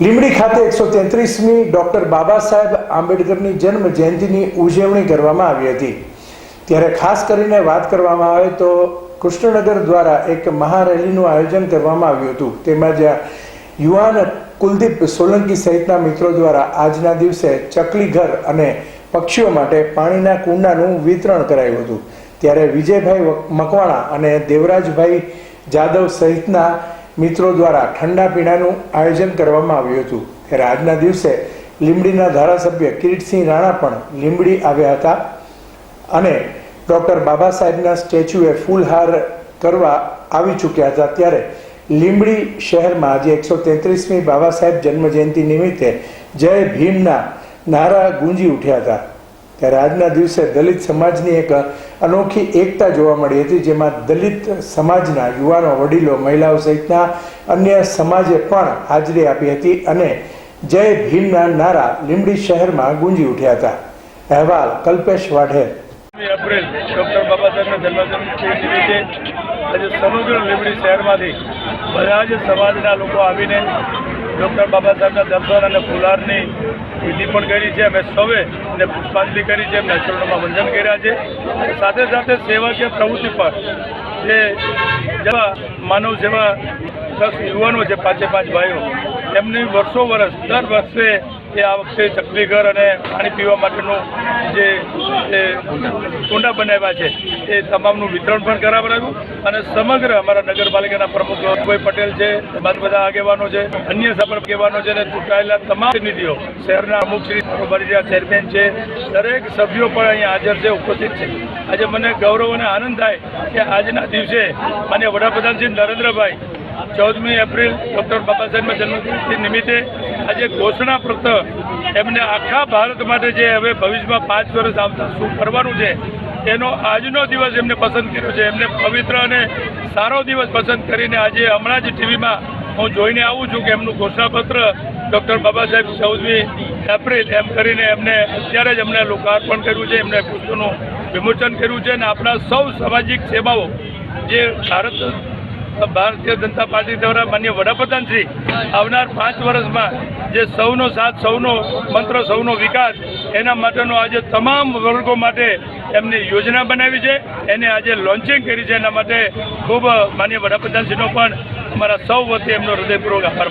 લીંબડી ખાતે એકસો તેત્રીસમી ડૉક્ટર બાબા સાહેબ આંબેડકરની જન્મ જયંતિની ઉજવણી કરવામાં આવી હતી. ત્યારે ખાસ કરીને વાત કરવામાં આવે તો કૃષ્ણનગર દ્વારા એક મહારેલીનું આયોજન કરવામાં આવ્યું હતું. તેમાં જ્યાં યુવાન કુલદીપ સોલંકી સહિતના મિત્રો દ્વારા આજના દિવસે ચકલી ઘર અને પક્ષીઓ માટે પાણીના કુંડાનું વિતરણ કરાયું હતું. ત્યારે વિજયભાઈ મકવાણા અને દેવરાજભાઈ જાદવ સહિતના મિત્રો દ્વારા ઠંડા પીણાનું આયોજન કરવામાં આવ્યું હતું. ત્યારે આજના દિવસે લીંબડીના ધારાસભ્ય કિરીટસિંહ રાણા પણ લીંબડી આવ્યા હતા અને ડૉક્ટર બાબા સાહેબના સ્ટેચ્યુએ ફૂલહાર કરવા આવી ચૂક્યા હતા. ત્યારે લીંબડી શહેરમાં આજે એકસો તેત્રીસમી બાબા સાહેબ જન્મજયંતિ નિમિત્તે જય ભીમના નારા ગુંજી ઉઠ્યા હતા. ત્યારે આજના દિવસે દલિત સમાજની એક અનોખી એકતા જોવા મળી હતી, જેમાં દલિત સમાજના યુવાનો, વડીલો, મહિલાઓ સહિતના અન્ય સમાજે પણ હાજરી આપી હતી અને જય ભીમના નારા લીંબડી શહેરમાં ગુંજી ઉઠ્યા હતા. અહેવાલ, કલ્પેશ વાઢેર એપ્રિલ ડૉક્ટર બાબા સાહેબના જન્મદિન નિમિત્તે આજે સમગ્ર લીંબડી શહેરમાંથી બધા જ સમાજના લોકો આવીને ડૉક્ટર બાબા સાહેબના દર્શન અને ફુલારની વિધિ પણ કરી છે. અમે સૌએ અને પુષ્પાંજલિ કરી છે. એમના ચરણોમાં કર્યા છે. સાથે સાથે સેવાકીય પ્રવૃત્તિ પર જે જેવા માનવ સેવા દસ યુવાનો છે, પાંચે પાંચ ભાઈઓ, એમની વર્ષો વર્ષ, દર વર્ષે એ આ વખતે ચકલીઘર અને પાણી પીવા માટેનું જે કુંડા બનાવ્યા છે, એ તમામનું વિતરણ પણ કરાવડાવ્યું અને સમગ્ર અમારા નગરપાલિકાના પ્રમુખ ભાઈ પટેલ છે બાદ બધા આગેવાનો છે, અન્ય સફળ આગેવાનો છે, અને ચૂંટાયેલા તમામ પ્રતિનિધિઓ, શહેરના અમુક શ્રી કારોબારી ચેરમેન છે, દરેક સભ્યો પણ અહીંયા હાજર છે, ઉપસ્થિત છે. આજે મને ગૌરવ અને આનંદ થાય કે આજના દિવસે માન્ય વડાપ્રધાન શ્રી નરેન્દ્રભાઈ, ચૌદમી એપ્રિલ ડૉક્ટર બાબા સાહેબના જન્મજયંતિ નિમિત્તે આજે ઘોષણા પત્ર એમને આખા ભારત માટે જે હવે ભવિષ્યમાં પાંચ વર્ષ આવતા શું કરવાનું છે, એનો આજનો દિવસ એમને પસંદ કર્યો છે. એમને પવિત્ર અને સારો દિવસ પસંદ કરીને આજે હમણાં જ ટીવીમાં હું જોઈને આવું છું કે એમનું ઘોષણાપત્ર ડૉક્ટર બાબા સાહેબ ચૌદમી એપ્રિલ એમ કરીને એમને અત્યારે જ એમને લોકાર્પણ કર્યું છે, એમને પુસ્તકનું વિમોચન કર્યું છે અને આપણા સૌ સામાજિક સેવાઓ જે ભારત ભારતીય જનતા પાર્ટી દ્વારા માન્ય વડાપ્રધાન શ્રી આવનાર પાંચ વર્ષમાં જે સૌનો સાથ, સૌનો મંત્ર, સૌનો વિકાસ, એના માટેનો આજે તમામ વર્ગો માટે એમની યોજના બનાવી છે એને આજે લોન્ચિંગ કરી છે એના માટે ખૂબ માન્ય વડાપ્રધાનશ્રીનો પણ અમારા સૌ વતી એમનો હૃદયપૂર્વક આભાર.